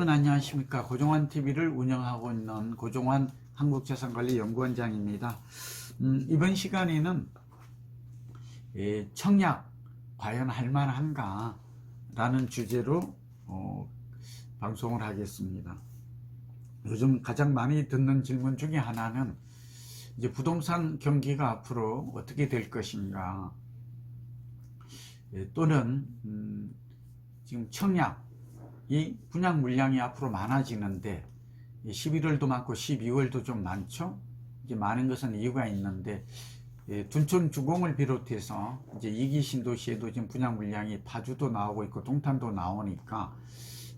여러분 안녕하십니까 고종환 TV를 운영하고 있는 고종환 한국재산관리연구원장입니다. 음, 이번 시간에는 예, 청약 과연 할만한가 라는 주제로 어, 방송을 하겠습니다. 요즘 가장 많이 듣는 질문 중에 하나는 이제 부동산 경기가 앞으로 어떻게 될 것인가 예, 또는 음, 지금 청약 이 분양 물량이 앞으로 많아지는데 11월도 많고 12월도 좀 많죠. 이제 많은 것은 이유가 있는데 예, 둔촌 주공을 비롯해서 이제 이기 신도시에도 지금 분양 물량이 파주도 나오고 있고 동탄도 나오니까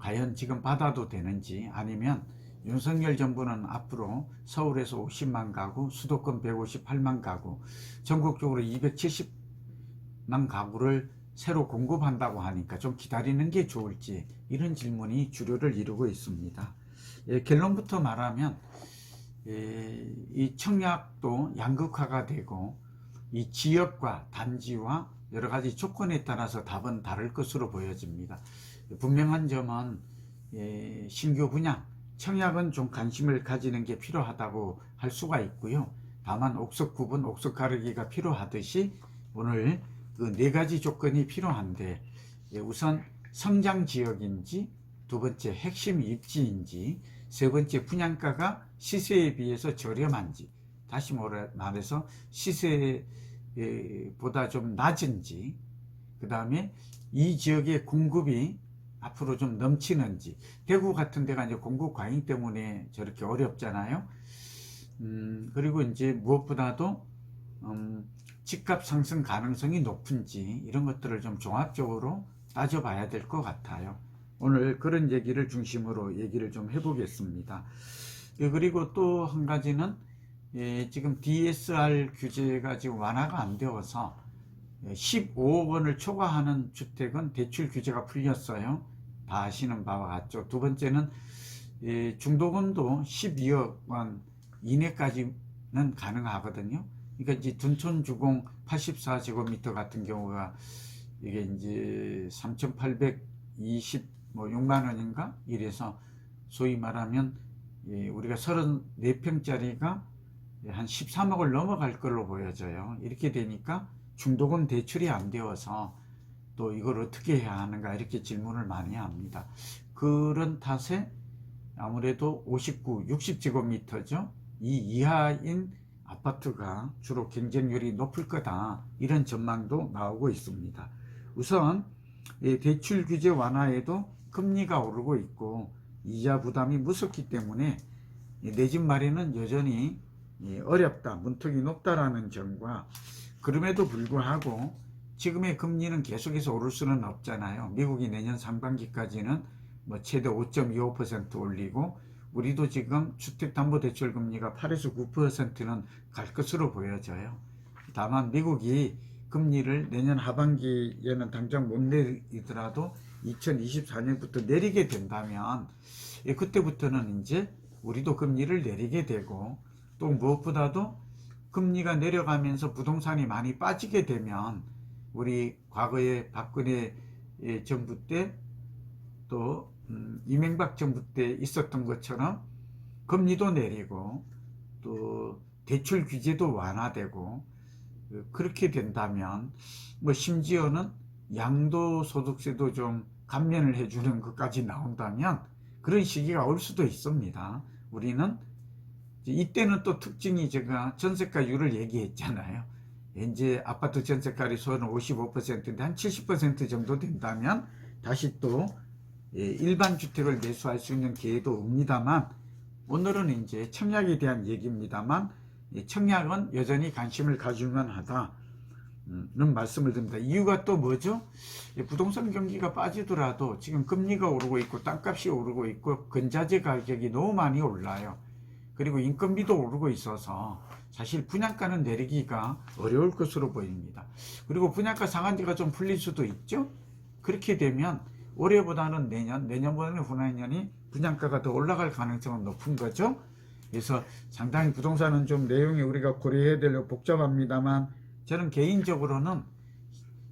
과연 지금 받아도 되는지 아니면 윤석열 정부는 앞으로 서울에서 50만 가구, 수도권 158만 가구, 전국적으로 270만 가구를 새로 공급한다고 하니까 좀 기다리는 게 좋을지 이런 질문이 주류를 이루고 있습니다. 예, 결론부터 말하면 예, 이 청약도 양극화가 되고 이 지역과 단지와 여러 가지 조건에 따라서 답은 다를 것으로 보여집니다. 분명한 점은 예, 신규 분양, 청약은 좀 관심을 가지는 게 필요하다고 할 수가 있고요. 다만 옥석 구분, 옥석 가르기가 필요하듯이 오늘 그 네 가지 조건이 필요한데 예, 우선 성장 지역인지 두 번째 핵심 입지인지 세 번째 분양가가 시세에 비해서 저렴한지 다시 말해서 시세보다 좀 낮은지 그 다음에 이 지역의 공급이 앞으로 좀 넘치는지 대구 같은 데가 이제 공급 과잉 때문에 저렇게 어렵잖아요. 음, 그리고 이제 무엇보다도 음, 집값 상승 가능성이 높은지 이런 것들을 좀 종합적으로 따져봐야 될 것 같아요. 오늘 그런 얘기를 중심으로 얘기를 좀 해보겠습니다. 예, 그리고 또 한 가지는 예, 지금 DSR 규제가 지금 완화가 안 되어서 15억 원을 초과하는 주택은 대출 규제가 풀렸어요. 다 아시는 바와 같죠. 두 번째는 예, 중도금도 12억 원 이내까지는 가능하거든요. 그러니까 이제 둔촌 주공 84제곱미터 같은 경우가 이게 이제 3,820 뭐 6만 원인가 이래서 소위 말하면 예, 우리가 34평짜리가 한 13억을 넘어갈 걸로 보여져요. 이렇게 되니까 중도금 대출이 안 되어서 또 이걸 어떻게 해야 하는가 이렇게 질문을 많이 합니다. 그런 탓에 아무래도 59, 60제곱미터죠. 이 이하인 아파트가 주로 경쟁률이 높을 거다 이런 전망도 나오고 있습니다. 우선 대출 규제 완화에도 금리가 오르고 있고 이자 부담이 무섭기 때문에 내 집 마련은 여전히 어렵다 문턱이 높다라는 점과 그럼에도 불구하고 지금의 금리는 계속해서 오를 수는 없잖아요. 미국이 내년 상반기까지는 뭐 최대 5.25% 올리고 우리도 지금 주택담보대출 금리가 8에서 9%는 갈 것으로 보여져요. 다만 미국이 금리를 내년 하반기에는 당장 못 내리더라도 2024년부터 내리게 된다면 예, 그때부터는 이제 우리도 금리를 내리게 되고 또 무엇보다도 금리가 내려가면서 부동산이 많이 빠지게 되면 우리 과거에 박근혜 예, 정부 때또 음, 이명박 정부 때 있었던 것처럼 금리도 내리고 또 대출 규제도 완화되고 그, 그렇게 된다면 뭐 심지어는 양도소득세도 좀 감면을 해주는 것까지 나온다면 그런 시기가 올 수도 있습니다. 우리는 이때는 또 특징이 제가 전세가율을 얘기했잖아요. 이제 아파트 전세가율이 소는 55%인데 한 70% 정도 된다면 다시 또 예, 일반 주택을 매수할 수 있는 기회도 옵니다만 오늘은 이제 청약에 대한 얘기입니다만 청약은 여전히 관심을 가질만 하다는 말씀을 드립니다. 이유가 또 뭐죠? 부동산 경기가 빠지더라도 지금 금리가 오르고 있고 땅값이 오르고 있고 근자재 가격이 너무 많이 올라요. 그리고 인건비도 오르고 있어서 사실 분양가는 내리기가 어려울 것으로 보입니다. 그리고 분양가 상한제가 좀 풀릴 수도 있죠. 그렇게 되면 올해보다는 내년, 내년보다는 후내년이 분양가가 더 올라갈 가능성은 높은 거죠. 그래서 상당히 부동산은 좀 내용이 우리가 고려해야 될 복잡합니다만 저는 개인적으로는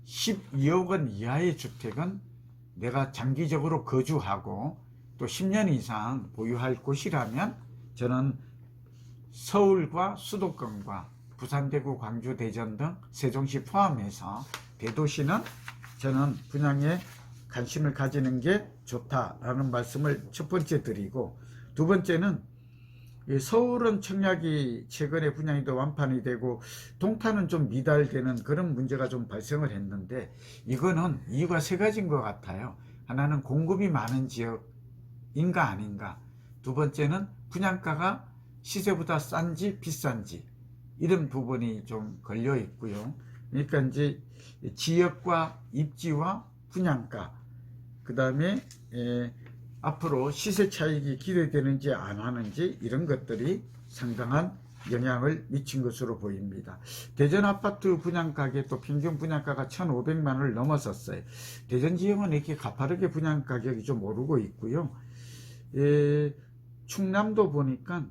12억 원 이하의 주택은 내가 장기적으로 거주하고 또 10년 이상 보유할 곳이라면 저는 서울과 수도권과 부산, 대구, 광주, 대전 등 세종시 포함해서 대도시는 저는 분양에 관심을 가지는 게 좋다라는 말씀을 첫 번째 드리고 두 번째는 이 서울은 청약이 최근에 분양이 더 완판이 되고 동탄은 좀 미달되는 그런 문제가 좀 발생을 했는데 이거는 이유가 세 가지인 것 같아요. 하나는 공급이 많은 지역인가 아닌가. 두 번째는 분양가가 시세보다 싼지 비싼지 이런 부분이 좀 걸려 있고요. 그러니까 이제 지역과 입지와 분양가 그 다음에 앞으로 시세 차익이 기대되는지 안 하는지 이런 것들이 상당한 영향을 미친 것으로 보입니다. 대전 아파트 분양 가격도 평균 분양가가 1,500만 원을 넘었었어요. 대전 지역은 이렇게 가파르게 분양 가격이 좀 오르고 있고요. 예, 충남도 보니까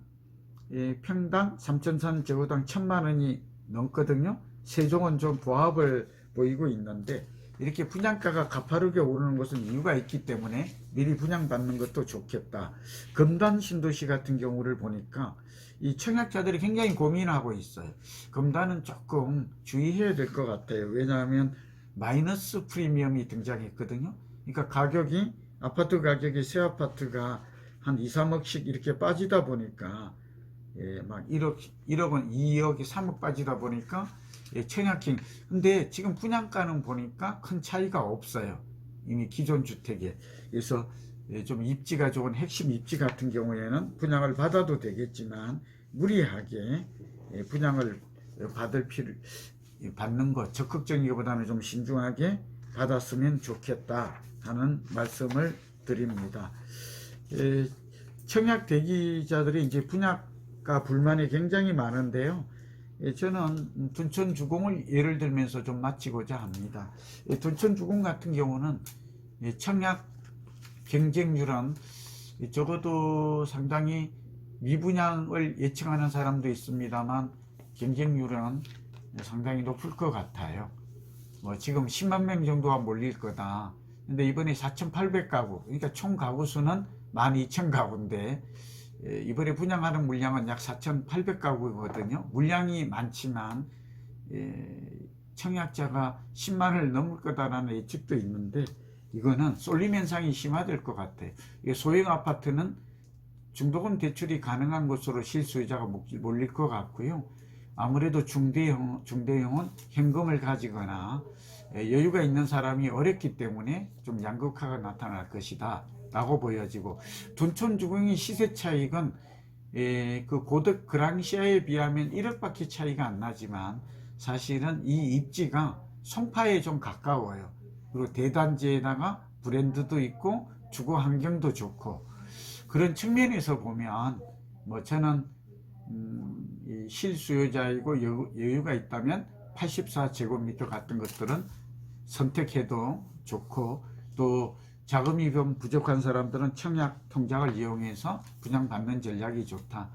예, 평당 3천선 제곱당 1천만 원이 넘거든요. 세종은 좀 보합을 보이고 있는데 이렇게 분양가가 가파르게 오르는 것은 이유가 있기 때문에 미리 분양받는 것도 좋겠다. 금단 신도시 같은 경우를 보니까 이 청약자들이 굉장히 고민하고 있어요. 금단은 조금 주의해야 될 것 같아요. 왜냐하면 마이너스 프리미엄이 등장했거든요. 그러니까 가격이 아파트 가격이 새 아파트가 한 2, 3억씩 이렇게 빠지다 보니까 예, 막 1억, 1억 원, 2억이 3억 빠지다 보니까 예, 청약킹. 근데 지금 분양가는 보니까 큰 차이가 없어요. 이미 기존 주택에. 그래서 예, 좀 입지가 좋은 핵심 입지 같은 경우에는 분양을 받아도 되겠지만 무리하게 예, 분양을 받을 필요 받는 것 적극적이기보다는 좀 신중하게 받았으면 좋겠다 하는 말씀을 드립니다. 예, 청약 대기자들이 이제 분양가 불만이 굉장히 많은데요. 예, 저는 둔촌 주공을 예를 들면서 좀 마치고자 합니다. 예, 둔촌 주공 같은 경우는 예, 청약 경쟁률은 적어도 상당히 미분양을 예측하는 사람도 있습니다만 경쟁률은 상당히 높을 것 같아요. 뭐 지금 10만 명 정도가 몰릴 거다. 근데 이번에 4,800 가구, 그러니까 총 가구 수는 12,000 가구인데 이번에 분양하는 물량은 약 4,800가구거든요. 물량이 많지만 청약자가 10만을 넘을 거다라는 예측도 있는데 이거는 쏠림 현상이 심화될 것 같아요. 소형 아파트는 중도금 대출이 가능한 곳으로 실수요자가 몰릴 것 같고요. 아무래도 중대형, 중대형은 현금을 가지거나 여유가 있는 사람이 어렵기 때문에 좀 양극화가 나타날 것이다. 라고 보여지고 둔촌 주공의 시세 차익은 에, 그 고득 그랑시아에 비하면 1억밖에 차이가 안 나지만 사실은 이 입지가 송파에 좀 가까워요. 그리고 대단지에다가 브랜드도 있고 주거 환경도 좋고 그런 측면에서 보면 뭐 저는 음, 이 실수요자이고 여유, 가 있다면 84제곱미터 같은 것들은 선택해도 좋고 또 자금이 좀 부족한 사람들은 청약 통장을 이용해서 분양받는 전략이 좋다.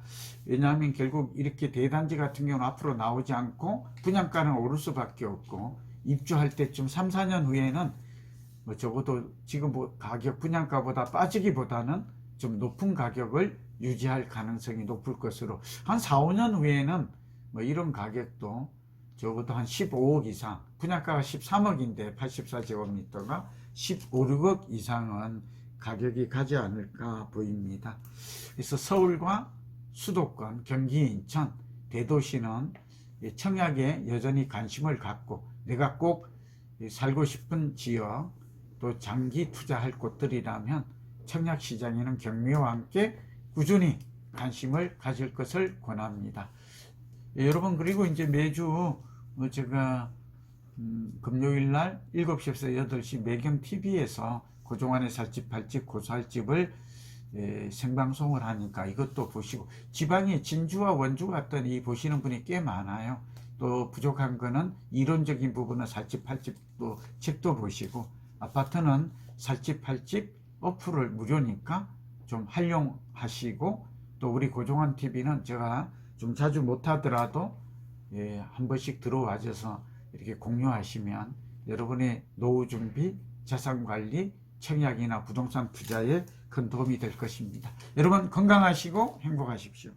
왜냐하면 결국 이렇게 대단지 같은 경우는 앞으로 나오지 않고 분양가는 오를 수밖에 없고 입주할 때쯤 3, 4년 후에는 뭐 적어도 지금 뭐 가격 분양가보다 빠지기보다는 좀 높은 가격을 유지할 가능성이 높을 것으로 한 4, 5년 후에는 뭐 이런 가격도 적어도 한 15억 이상 분양가가 13억인데 84제곱미터가 15억 이상은 가격이 가지 않을까 보입니다. 그래서 서울과 수도권, 경기, 인천, 대도시는 청약에 여전히 관심을 갖고 내가 꼭 살고 싶은 지역 또 장기 투자할 곳들이라면 청약 시장에는 경미와 함께 꾸준히 관심을 가질 것을 권합니다. 여러분 그리고 이제 매주 제가 음, 금요일 날 7시에서 8시 매경 TV에서 고종환의 살집 팔집 고살집을 예, 생방송을 하니까 이것도 보시고 지방에 진주와 원주 이 보시는 분이 꽤 많아요. 또 부족한 거는 이론적인 부분은 살집 팔집도 책도 보시고 아파트는 살집 팔집 어플을 무료니까 좀 활용하시고 또 우리 고종환 TV는 제가 좀 자주 못하더라도 예, 한 번씩 들어와줘서 이렇게 공유하시면 여러분의 노후 준비, 자산 관리, 청약이나 부동산 투자에 큰 도움이 될 것입니다. 여러분 건강하시고 행복하십시오.